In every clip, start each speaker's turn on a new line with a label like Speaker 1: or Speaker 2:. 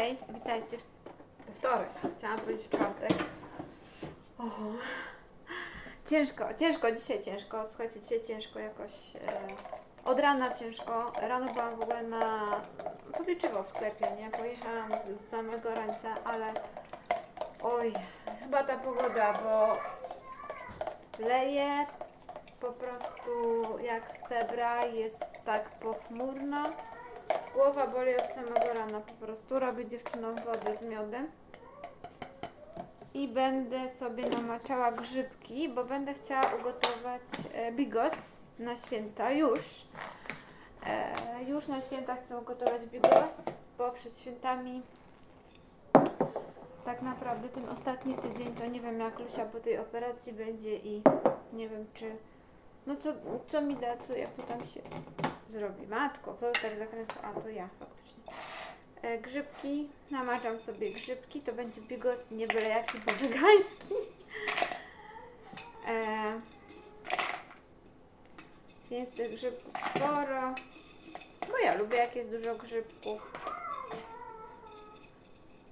Speaker 1: Hej, witajcie. Wtorek. Chciałam powiedzieć czwartek. Oho. Ciężko, ciężko, dzisiaj ciężko. Słuchajcie, dzisiaj ciężko jakoś. E, od rana ciężko. Rano byłam w ogóle na policzywo w sklepie, nie? Pojechałam z, z samego rańca, ale oj, chyba ta pogoda, bo leje po prostu jak z cebra, jest tak pochmurno. Głowa boli od samego rana po prostu. Robię dziewczynom wodę z miodem. I będę sobie namaczała grzybki, bo będę chciała ugotować e, bigos na święta już. E, już na święta chcę ugotować bigos, bo przed świętami tak naprawdę ten ostatni tydzień to nie wiem jak Lucia po tej operacji będzie i nie wiem czy no co, co mi da, co jak to tam się zrobi. Matko, kto tak zakręca? A to ja faktycznie. E, grzybki, namaczam sobie grzybki, to będzie bigos nie byle jaki, bo wegański. E, więc tych grzybków sporo. Bo ja lubię jak jest dużo grzybków.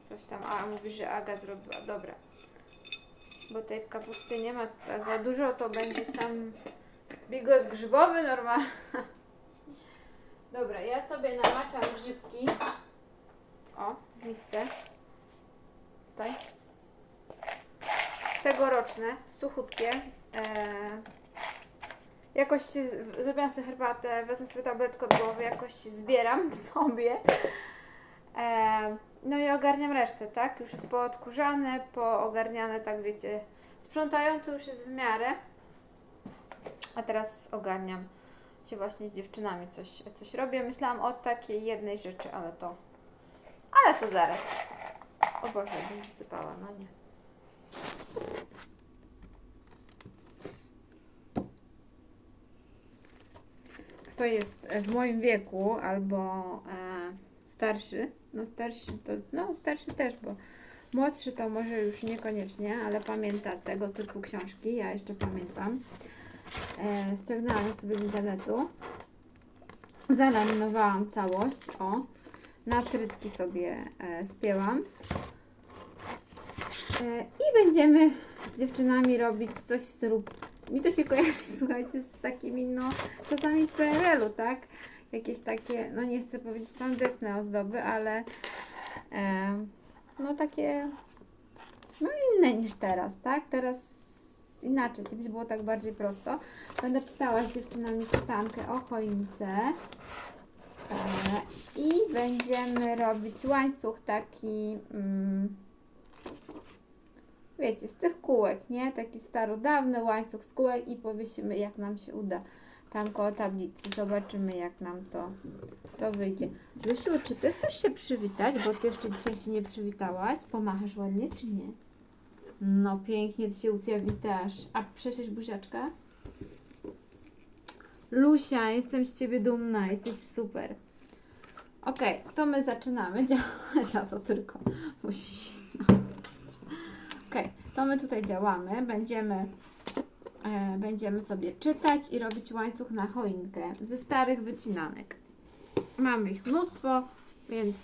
Speaker 1: Coś tam, a mówi, że Aga zrobiła, dobra. Bo tej kapusty nie ma za dużo, to będzie sam bigos grzybowy normalny. Dobra, ja sobie namaczam grzybki. O, misce. Tutaj. Tegoroczne, suchutkie. Eee, jakoś zrobiłam sobie herbatę, wezmę sobie tabletkę od głowy, jakoś zbieram w sobie. Eee, no i ogarniam resztę, tak? Już jest poodkurzane, poogarniane, tak wiecie. Sprzątające już jest w miarę. A teraz ogarniam się właśnie z dziewczynami coś, coś robię. Myślałam o takiej jednej rzeczy, ale to. Ale to zaraz. O Boże, bym wysypała, no nie. Kto jest w moim wieku albo e, starszy, no starszy to, no starszy też, bo młodszy to może już niekoniecznie, ale pamięta tego typu książki, ja jeszcze pamiętam. E, ściągnęłam sobie z internetu. Zalaminowałam całość, o. Na trytki sobie e, spięłam. E, I będziemy z dziewczynami robić coś stylu... Mi to się kojarzy, słuchajcie, z takimi, no, czasami w PRL-u, tak? Jakieś takie, no nie chcę powiedzieć tandetne ozdoby, ale no takie, no inne niż teraz, tak? Teraz inaczej, kiedyś było tak bardziej prosto. Będę czytała z dziewczynami czytankę o choince. E, I będziemy robić łańcuch taki, mm, wiecie, z tych kółek, nie? Taki starodawny łańcuch z kółek i powiesimy, jak nam się uda. Tam koło tablicy. Zobaczymy, jak nam to, to wyjdzie. Lusiu, czy ty chcesz się przywitać? Bo ty jeszcze dzisiaj się nie przywitałaś. Pomachasz ładnie, czy nie? No pięknie ty się u witasz. A przeszłeś buziaczka? Lusia, jestem z Ciebie dumna, jesteś super. Okej, to my zaczynamy działać, a to tylko musi Okej, to my tutaj działamy. Będziemy, e, będziemy sobie czytać i robić łańcuch na choinkę ze starych wycinanek. Mamy ich mnóstwo, więc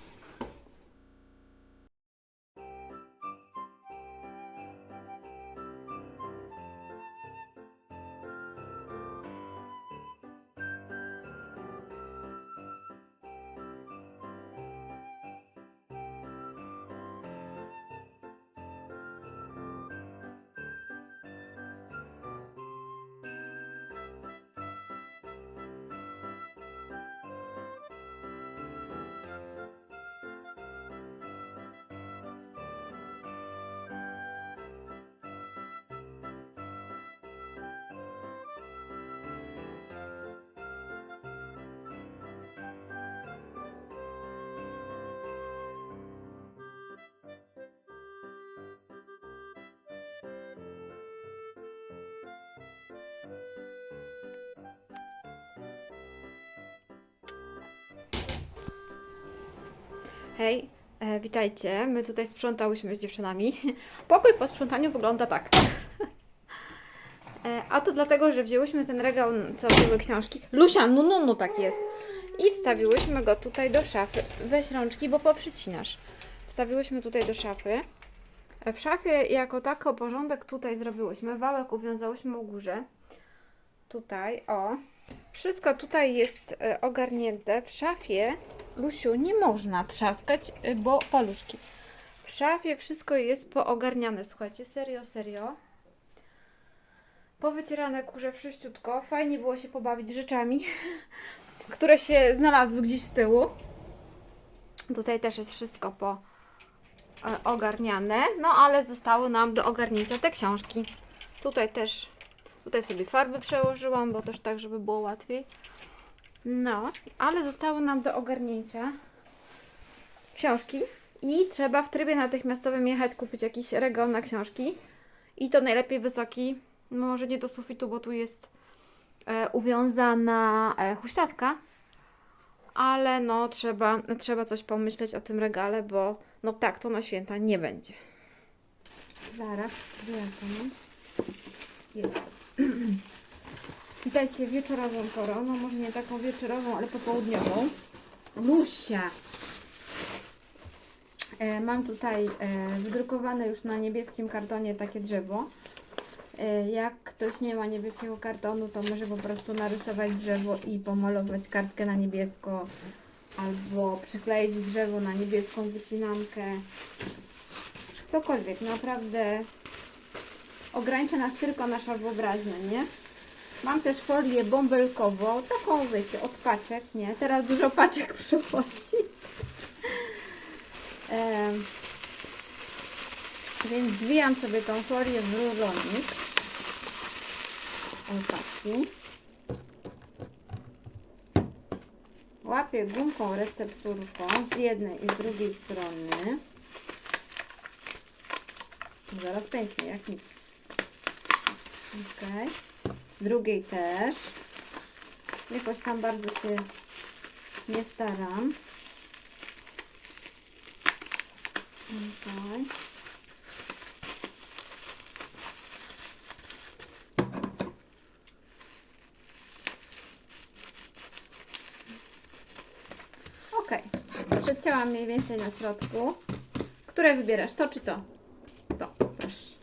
Speaker 1: Hej, e, witajcie. My tutaj sprzątałyśmy z dziewczynami. Pokój po sprzątaniu wygląda tak. E, a to dlatego, że wzięłyśmy ten regał, co były książki. Lusia, no, no, no, tak jest. I wstawiłyśmy go tutaj do szafy. Weź rączki, bo poprzycinasz. wstawiłyśmy tutaj do szafy. E, W szafie jako tako porządek tutaj zrobiłyśmy. Wałek uwiązałyśmy u górze. Tutaj, o. Wszystko tutaj jest e, ogarnięte. W szafie, Lusiu, nie można trzaskać, e, bo paluszki. W szafie wszystko jest poogarniane. Słuchajcie, serio, serio. Powycierane kurze wszyściutko. Fajnie było się pobawić rzeczami, które się znalazły gdzieś z tyłu. Tutaj też jest wszystko po e, ogarniane. No ale zostały nam do ogarnięcia te książki. Tutaj też, tutaj sobie farby przełożyłam, bo też tak, żeby było łatwiej. No, ale zostały nam do ogarnięcia książki i trzeba w trybie natychmiastowym jechać kupić jakiś regał na książki i to najlepiej wysoki, no może nie do sufitu, bo tu jest e, uwiązana e, huśtawka, ale no trzeba, trzeba coś pomyśleć o tym regale, bo no tak to na święta nie będzie. Zaraz, gdzie ja to mam? Jest. Witajcie wieczorową porą, no może nie taką wieczorową, ale popołudniową. Lusia! E, mam tutaj e, wydrukowane już na niebieskim kartonie takie drzewo. E, jak ktoś nie ma niebieskiego kartonu, to może po prostu narysować drzewo i pomalować kartkę na niebiesko, albo przykleić drzewo na niebieską wycinankę. Cokolwiek, naprawdę ogranicza nas tylko nasza wyobraźnia, nie? Mam też folię bąbelkową, taką wiecie, od paczek, nie? Teraz dużo paczek przychodzi. Em, więc zwijam sobie tą folię w rulonik. O taki. Łapię gumką recepturką z jednej i z drugiej strony. Zaraz pęknie, jak nic. Ok. Z drugiej też. Jakoś tam bardzo się nie staram. Okay. Ok. Przecięłam mniej więcej na środku. Które wybierasz? To czy to? To, proszę.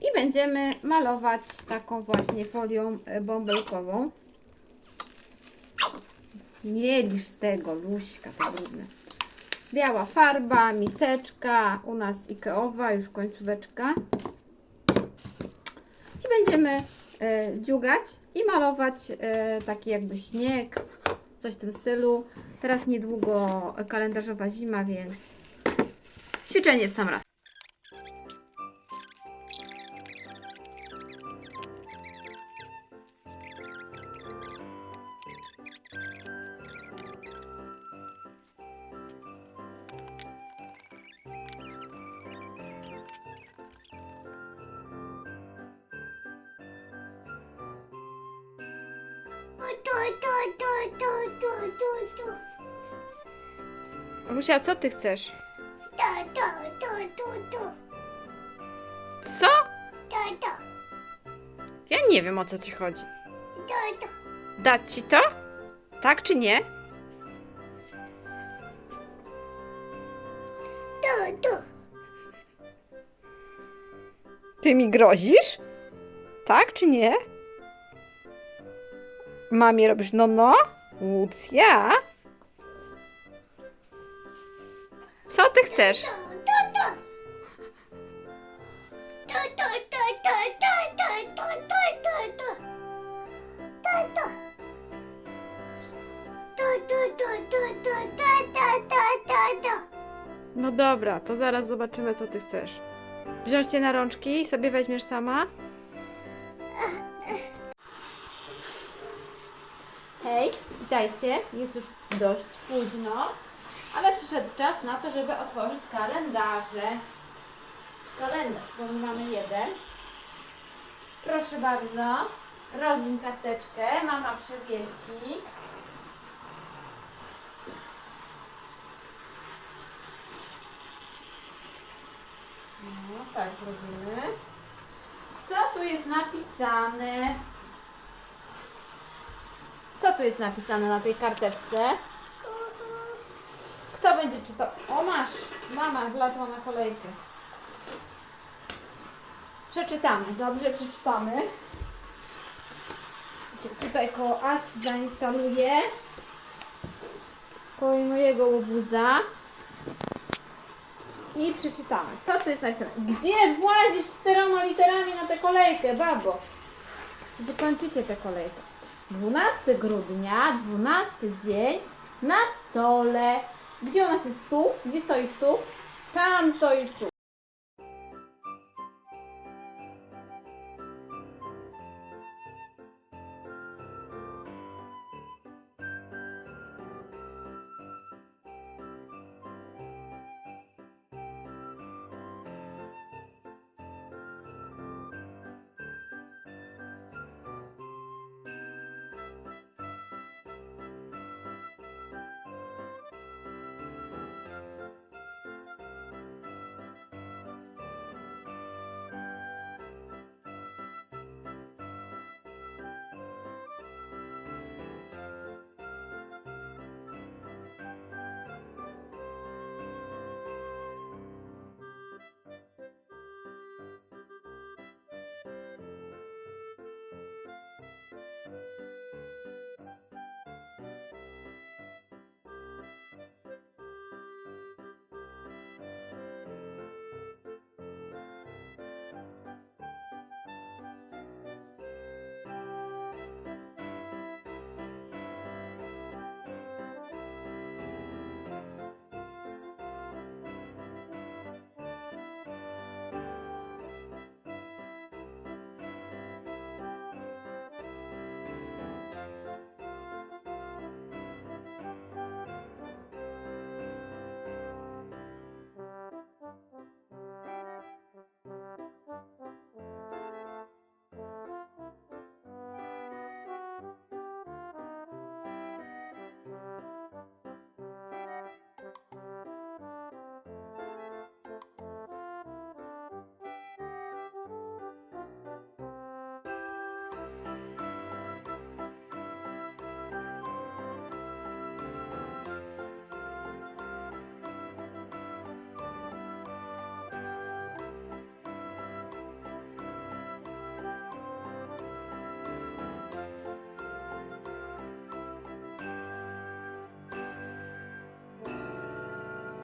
Speaker 1: I będziemy malować taką właśnie folią e, bąbelkową. Nie tego, Luśka, to brudne. Biała farba, miseczka, u nas Ikeowa, już końcóweczka. I będziemy e, dziugać i malować e, taki jakby śnieg, coś w tym stylu. Teraz niedługo kalendarzowa zima, więc ćwiczenie w sam raz. Lusia, co ty chcesz? Co? Ja nie wiem o co ci chodzi. Dać ci to? Tak czy nie? Ty mi grozisz? Tak czy nie? Mamie robisz no no? Łucja? Co ty chcesz? No dobra, to zaraz zobaczymy co ty chcesz. Wziąć cię na rączki i sobie weźmiesz sama? Witajcie. Jest już dość późno, ale przyszedł czas na to, żeby otworzyć kalendarze. Kalendarz, bo my mamy jeden. Proszę bardzo, rozwin karteczkę, mama przewiesi. No, tak zrobimy. Co tu jest napisane? Co tu jest napisane na tej karteczce? Kto będzie czytał? O masz, mama wlazła na kolejkę. Przeczytamy, dobrze przeczytamy. Tutaj koło Asi zainstaluję. Koło mojego łobuza. I przeczytamy. Co tu jest napisane? Gdzie włazisz czteroma literami na tę kolejkę, babo? Wykończycie tę kolejkę. 12 grudnia, 12 dzień, na stole. Gdzie u nas jest stół? Gdzie stoi stół? Tam stoi stół.